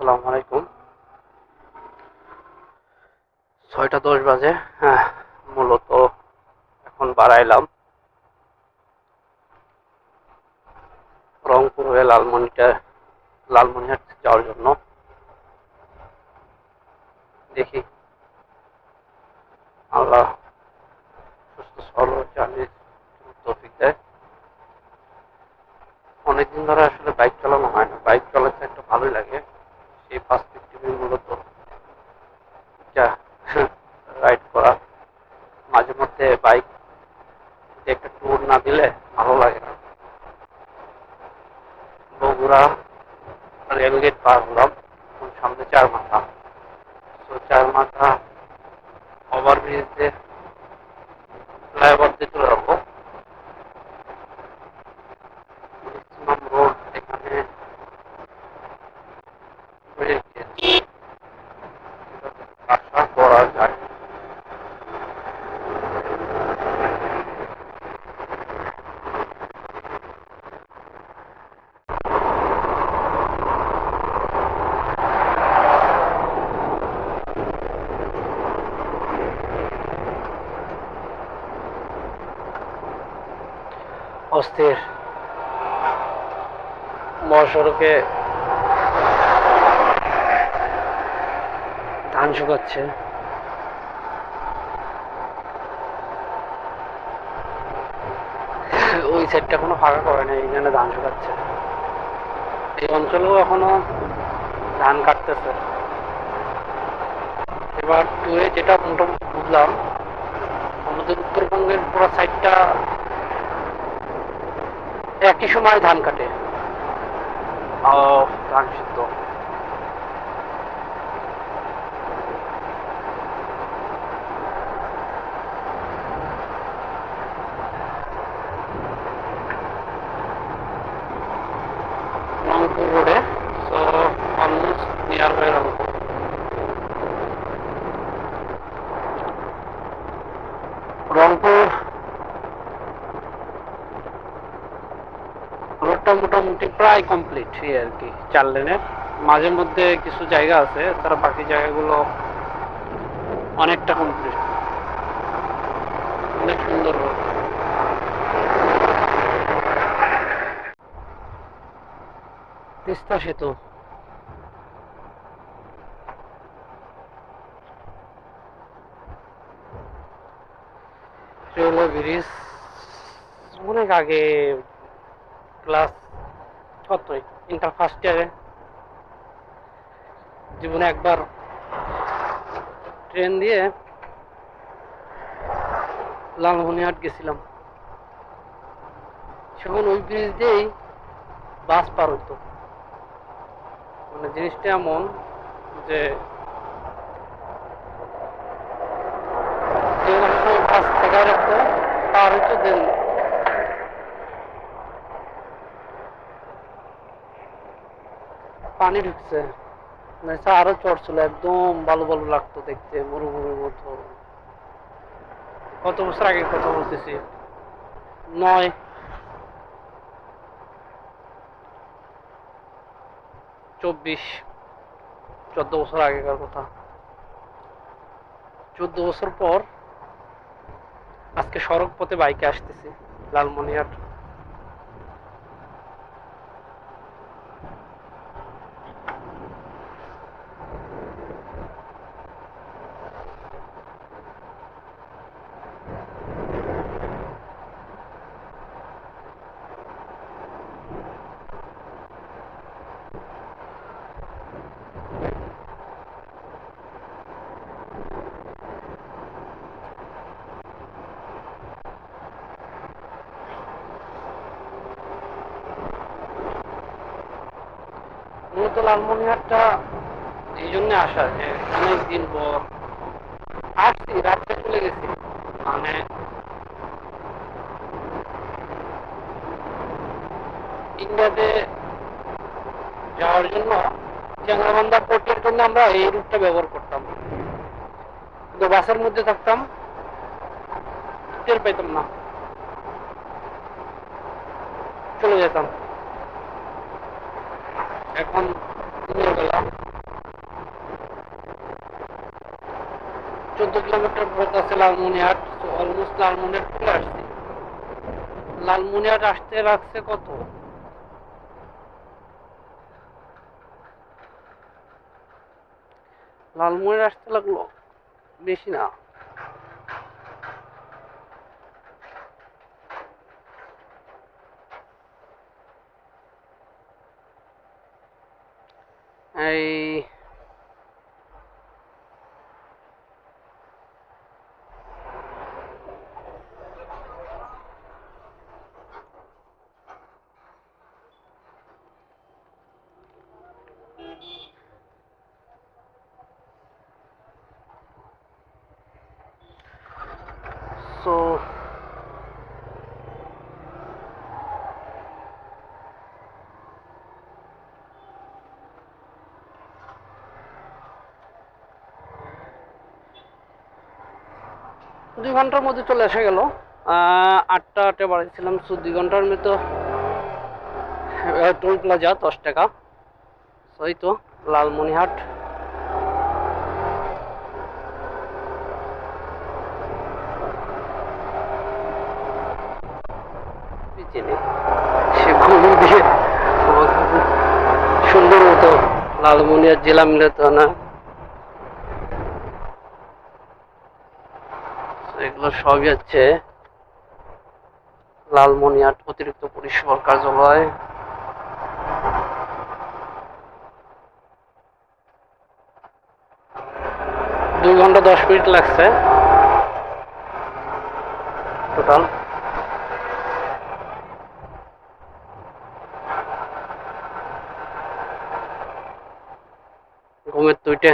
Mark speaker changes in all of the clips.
Speaker 1: আসসালামু আলাইকুম। ছয়টা দশ বাজে হ্যাঁ মূলত এখন বাড়াইলাম। রংপুর হয়ে লালমনিটা লালমনিহাট যাওয়ার জন্য। দেখি। আল্লাহ সুস্থ সবল জার্নির দেয়। অনেকদিন ধরে আসলে বাইক চালানো হয় না। বাইক চালাতে একটা ভালোই লাগে। সেই পার্সপেক্টিভে মূলত রাইড করা। মাঝে মধ্যে বাইক একটা ট্যুর না দিলে ভালো লাগে না। বগুড়া রেলগেট পার হলাম সামনে চার মাথা। তো চার মাথা ওভারব্রিজ দিয়ে ফ্লাইওভার দিয়ে চলে যাব ম্যাক্সিমাম রোড এখানে হয়ে গিয়েছে আশা করা যায় অস্থির। মহাসড়কে ধান শুকাচ্ছে। ওই সাইডটা কোনো ফাঁকা করে নেই, এখানে ধান শুকাচ্ছে। এই অঞ্চলেও এখনও ধান কাটতেছে। এবার টুয়ে যেটা মোটামুটি বুঝলাম, আমাদের উত্তরবঙ্গের পুরো সাইডটা একই সময় ধান কাটে। ও ধান সিদ্ধ রংপুর রোডে so almost near by Rangpur Rangpur রোডটা মোটামুটি প্রায় কমপ্লিট আর কি, চার লেনের মাঝে মধ্যে কিছু জায়গা আছে, তারা বাকি জায়গাগুলো অনেকটা কমপ্লিট অনেক সুন্দর তিস্তা সেতু। ব্রিজ। অনেক আগে ক্লাস কত? ইন্টার ফার্স্ট ইয়ারে জীবনে একবার ট্রেন দিয়ে লালমনিহাট গেছিলাম। সেখানে ওই ব্রিজ দিয়েই বাস পার হতো। মানে জিনিসটা এমন যে বাস থেকে পার হতো দেন পানি ঢুকছে। আরও চড়ছিল একদম ভালো ভালো লাগতো দেখতে মরুভূমির মতো। কত বছর আগে কথা বলতেছি? নয়। চব্বিশ। চোদ্দ বছর আগেকার কথা। চোদ্দ বছর পর আজকে সড়ক পথে বাইকে আসতেছি লালমনিহাট এই জন্য আসা যে পর আসছি, রাত্রে চলে গেছি। মানে ইন্ডিয়াতে যাওয়ার জন্য চ্যাংরাবান্ধা পোর্টের জন্য আমরা এই রুটটা ব্যবহার করতাম। কিন্তু বাসের মধ্যে থাকতাম, টের পাইতাম না। চলে যেতাম। এখন গেলাম। চোদ্দ কিলোমিটার পথ আছে লালমনিহাট অলমোস্ট লালমনিহাট চলে আসছি। লালমনিহাট আসতে লাগছে কত? লালমনিহাট আসতে লাগল? বেশি না। দুই ঘণ্টার মধ্যে চলে এসে গেল। আটটা আটে বাড়িয়েছিলাম, সো দুই ঘণ্টার মতো টোল প্লাজা, দশ টাকা। এই তো লালমনিহাট সে ঘুম সুন্দর মতো লালমনিহাট জেলা মিলে তো না এগুলো সবই হচ্ছে লালমনিহাট অতিরিক্ত পরিষেবার কার্যালয়। দুই ঘণ্টা দশ মিনিট লাগছে। টোটাল ঘুমের দুইটা।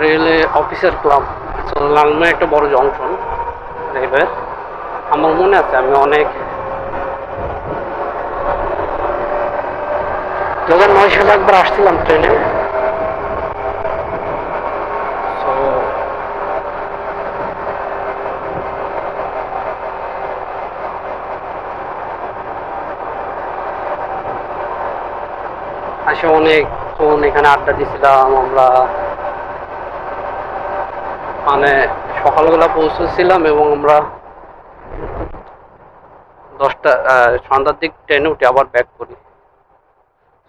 Speaker 1: রেলে অফিসার ক্লাব। লালমে একটা বড় জংশন রেলের আমার মনে আছে আমি অনেক দু হাজার নয় সালে একবার আসছিলাম ট্রেনে আসে অনেকক্ষণ এখানে আড্ডা দিছিলাম, আমরা মানে সকালবেলা পৌঁছেছিলাম এবং আমরা দশটা সন্ধ্যার দিক ট্রেনে উঠে আবার ব্যাক করি।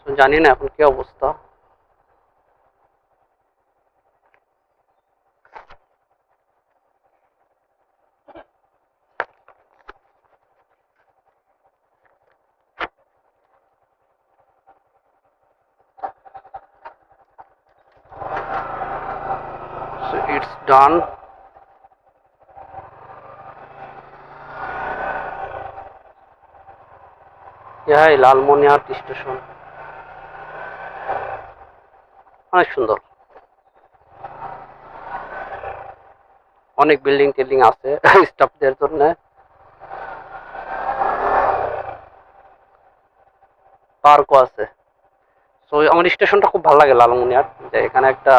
Speaker 1: জানি না এখন কি অবস্থা। Done. ইহাই লালমনিহাট স্টেশন। অনেক সুন্দর। অনেক বিল্ডিং টিল্ডিং আছে স্টাফদের জন্য। পার্কও আছে। তো আমার স্টেশনটা খুব ভালো লাগে লালমনিহাট যে এখানে একটা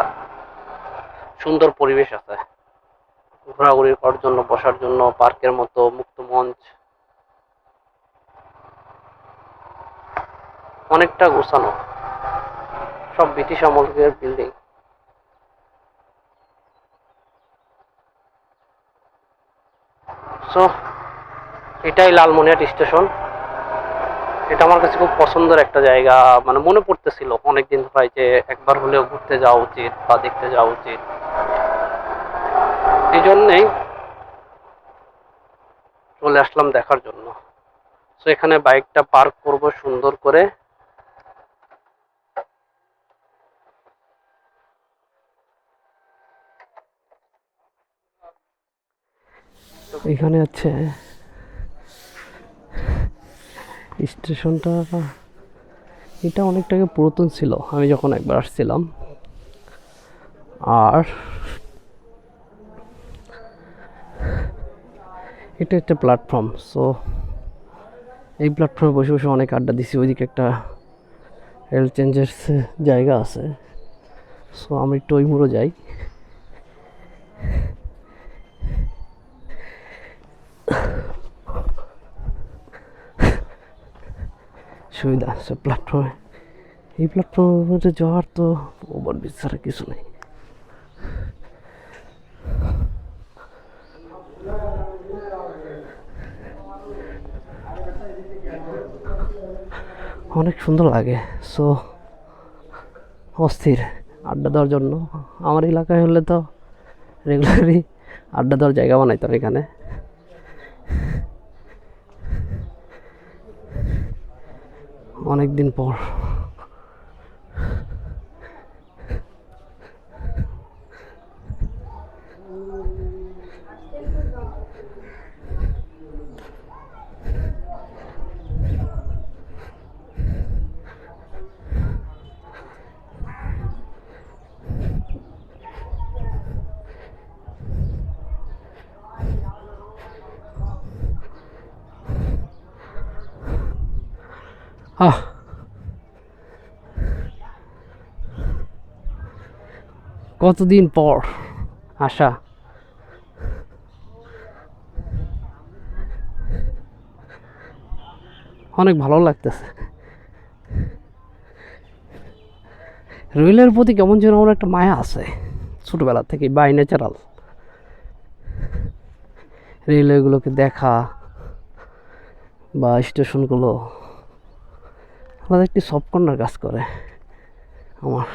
Speaker 1: সুন্দর পরিবেশ আছে। ঘোরাঘুরি করার জন্য, বসার জন্য, পার্কের মতো, মুক্ত মঞ্চ। অনেকটা গোছানো। সব ব্রিটিশ আমলের বিল্ডিং সো এটাই লালমনিহাট স্টেশন। এটা আমার কাছে খুব পছন্দের একটা জায়গা। মানে মনে পড়তেছিল অনেকদিন ধরে যে একবার হলেও ঘুরতে যাওয়া উচিত বা দেখতে যাওয়া উচিত। জন্যেই চলে আসলাম দেখার জন্য। তো এখানে বাইকটা পার্ক করব সুন্দর করে। এখানে আছে স্টেশনটা। এটা অনেকটাকে পুরাতন ছিল। আমি যখন একবার আসছিলাম। আর এটা একটা প্ল্যাটফর্ম সো এই প্ল্যাটফর্মে বসে বসে অনেক আড্ডা দিছি, ওইদিকে একটা রেল চেঞ্জের জায়গা আছে সো আমি একটু ওই মুড়ো যাই। সুবিধা আছে প্ল্যাটফর্মে এই প্ল্যাটফর্মের মধ্যে যাওয়ার তো ওভার ছাড়া কিছু নেই। অনেক সুন্দর লাগে সো অস্থির আড্ডা দেওয়ার জন্য। আমার এলাকায় হলে তো রেগুলারই আড্ডা দেওয়ার জায়গা বানাইতাম এখানে। অনেক দিন পর। কতদিন পর? আসা অনেক ভালো লাগতেছে। রেলের প্রতি কেমন যেন আমার একটা মায়া আছে, ছোটবেলা থেকে বাই ন্যাচারাল রেলওয়েগুলোকে দেখা বা স্টেশনগুলো আলাদা একটি সফট কাজ করে আমার।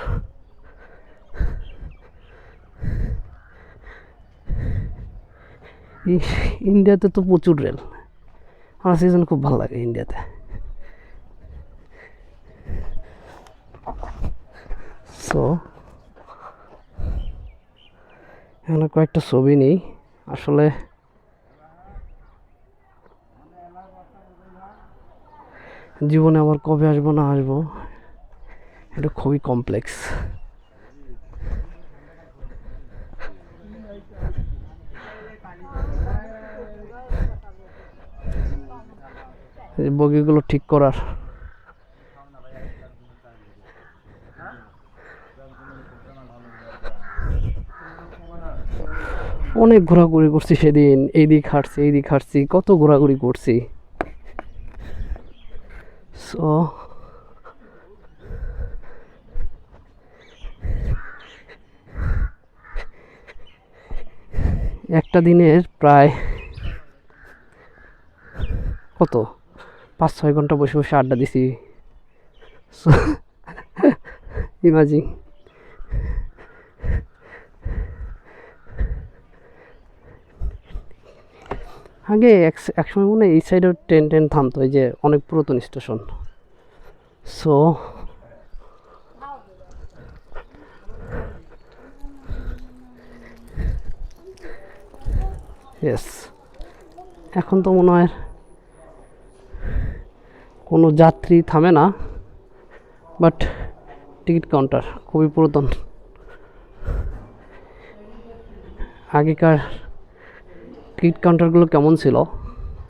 Speaker 1: ইন্ডিয়াতে তো প্রচুর রেল। আমার সিজন খুব ভালো লাগে ইন্ডিয়াতে। সো এখানে কয়েকটা ছবি নেই। আসলে জীবনে আবার কবে আসব না আসব, এটা খুবই কমপ্লেক্স বগিগুলো ঠিক করার। অনেক ঘোরাঘুরি করছি সেদিন। এই দিক হাঁটছি এই দিক হাঁটছি, কত ঘোরাঘুরি করছি। সো একটা দিনের প্রায় কত? পাঁচ ছয় ঘণ্টা বসে বসে আড্ডা দিছি। ইমাজিং আগে এক একসময় মনে এই সাইডেও ট্রেন ট্রেন থামতো, এই যে অনেক পুরাতন স্টেশন সো ইয়েস এখন তো মনে হয় কোনো যাত্রী থামে না বাট টিকিট কাউন্টার খুবই পুরাতন। আগেকার টিকিট কাউন্টারগুলো কেমন ছিল,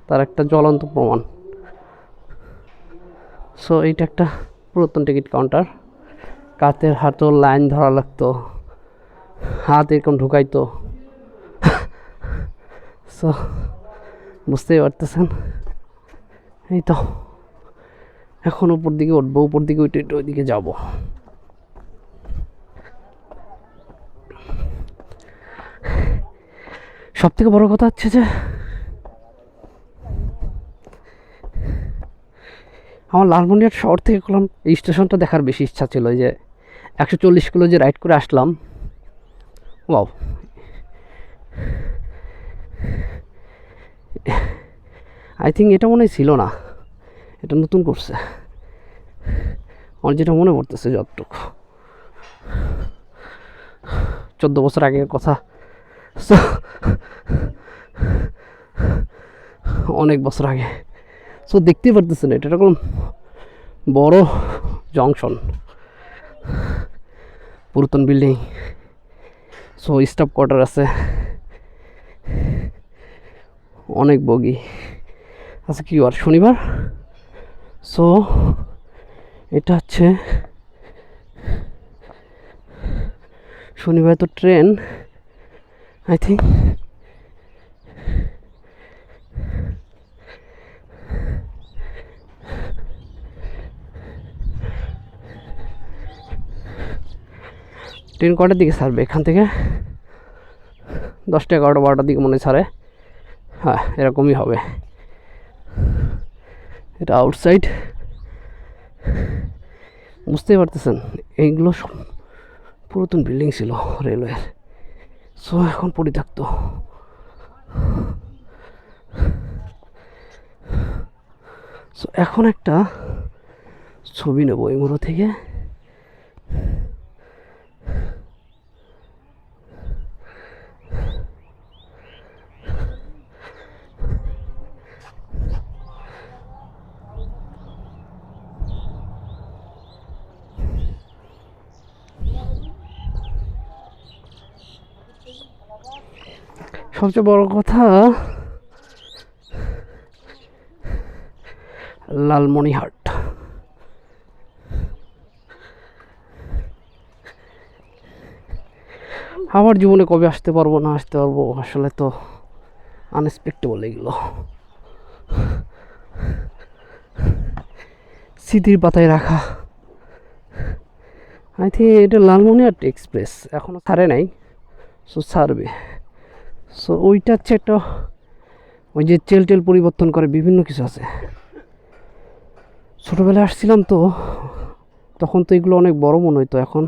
Speaker 1: তার একটা জ্বলন্ত প্রমাণ। সো এইটা একটা পুরাতন টিকিট কাউন্টার। কাতের হাতও লাইন ধরা লাগতো, হাত এরকম ঢুকাইতো। সো বুঝতেই পারতেছেন? এই তো। এখন উপর দিকে উঠবো, উপর দিকে উঠে উঠে ওইদিকে যাব। সব থেকে বড় কথা হচ্ছে যে, আমার লালমনিরহাট শহর থেকে করলাম এই স্টেশনটা দেখার বেশি ইচ্ছা ছিল যে একশো চল্লিশ কিলো যে রাইড করে আসলাম। ওয়াও। আই থিঙ্ক এটা মনে হয় ছিল না। এটা নতুন করছে। আমার যেটা মনে পড়তেছে যতটুকু। চোদ্দ বছর আগের কথা। So, অনেক বছর আগে। সো দেখতেই পারতেছেন এটা। এরকম বড় জংশন। পুরাতন বিল্ডিং। সো স্টাফ কোয়ার্টার আছে। অনেক বগি। আচ্ছা কি আর শনিবার? সো এটা হচ্ছে শনিবার তো ট্রেন আই থিঙ্ক ট্রেন কটার দিকে ছাড়বে? এখান থেকে দশটা এগারোটা বারোটার দিকে মনে ছাড়ে। হ্যাঁ এরকমই হবে। এটা আউটসাইড বুঝতেই পারতেছেন, এইগুলো সব পুরাতন বিল্ডিং ছিল রেলওয়ের সো এখন পরিত্যক্ত। সো এখন একটা ছবি নেব এই মোড়ো থেকে। সবচেয়ে বড় কথা লালমনিহাট আবার জীবনে কবে আসতে পারব, না আসতে পারব, আসলে তো আনএক্সপেক্টেবল এগুলো। স্মৃতির পাতায় রাখা। আই থিঙ্ক এটা লালমনিহাট এক্সপ্রেস এখনও ছাড়ে নাই সো ছাড়বে। সো ওইটা হচ্ছে একটা, ওই যে চেল টেল পরিবর্তন করে বিভিন্ন কিছু আছে। ছোটোবেলায় আসছিলাম তো, তখন তো এগুলো অনেক বড় মনে হতো এখন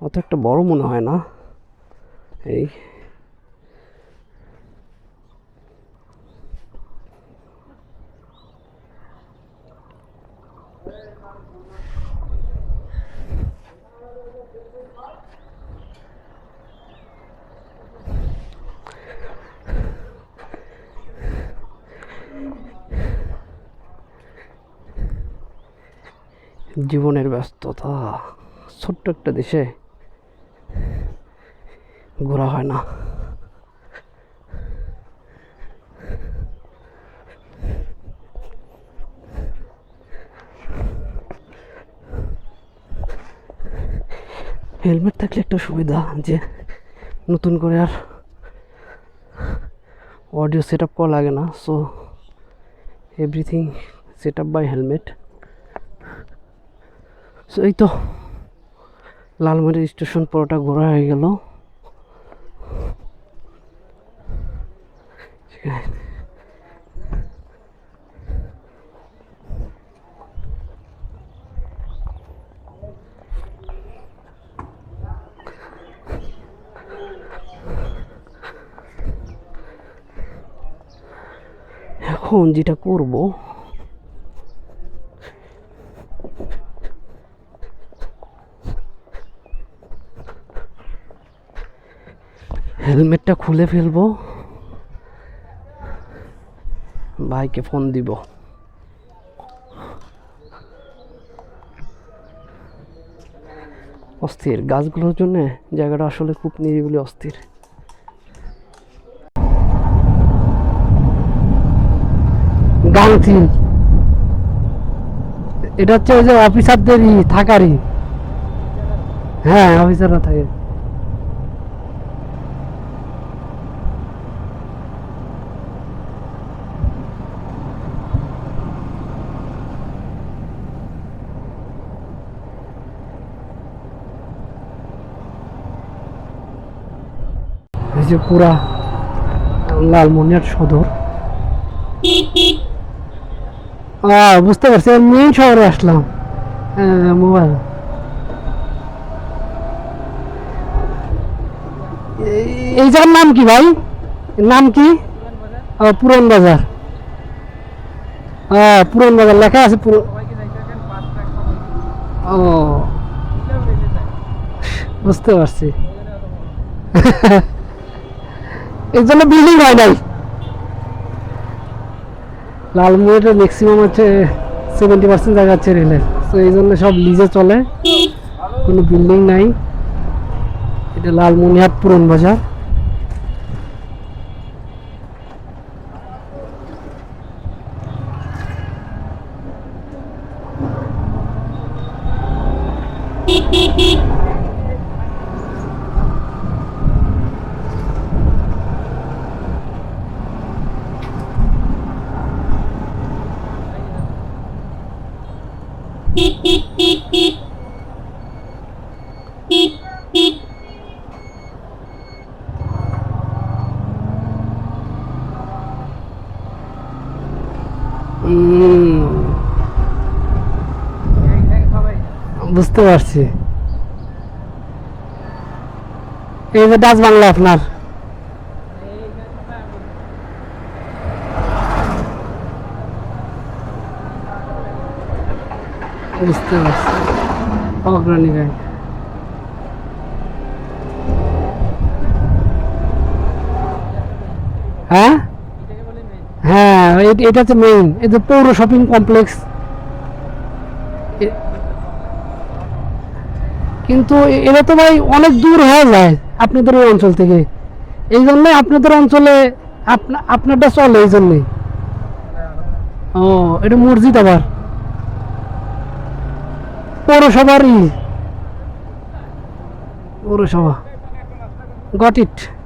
Speaker 1: অত একটা বড় মনে হয় না। এই জীবনের ব্যস্ততা। ছোট্ট একটা দেশে ঘোরা হয় না। হেলমেট থাকলে একটা সুবিধা যে নতুন করে আর অডিও সেট আপ করা লাগে না। So everything set up by helmet so এই তো লালমারি স্টেশন পুরোটা ঘোরা হয়ে গেল। এখন যেটা করব হেলমেটটা খুলে ফেলব। ভাইকে ফোন দিব। অস্থির। গাছগুলোর জন্য জায়গাটা আসলে খুব নিরিবিলি অস্থির। এটা হচ্ছে ওই যে অফিসারদেরই থাকারই। হ্যাঁ অফিসাররা থাকে। যে পুরা লালমনিয়ার সদর। বুঝতে পারছি মেইন শহরে আসলাম। মোবাইল। এই- জায়গার নাম কি ভাই? নাম কি? পুরন বাজার। হ্যাঁ পুরন বাজার, লেখা আছে পুরো ও। বুঝতে পারছি। এই জন্য বিল্ডিং হয় নাই। লালমুড়িটা ম্যাক্সিমাম হচ্ছে সেভেন্টি পার্সেন্ট জায়গা হচ্ছে রেলের তো এই জন্য সব লিজে চলে। কোনো বিল্ডিং নাই। এটা লালমনিহাট পুরন বাজার।
Speaker 2: এই যে ডাচ বাংলা আপনার। বুঝতে পারছি। অগ্রণী ব্যাংক হ্যাঁ? হ্যাঁ এটা তো মেইন এটা পৌর শপিং কমপ্লেক্স কিন্তু এরা তো ভাই অনেক দূর হয়ে যায় আপনাদের ওই অঞ্চল থেকে। এই জন্য আপনাদের অঞ্চলে আপনা- আপনারটা চলে এই জন্যে ও, এটা মসজিদ আবার? পৌরসভারই। পৌরসভা। Got it.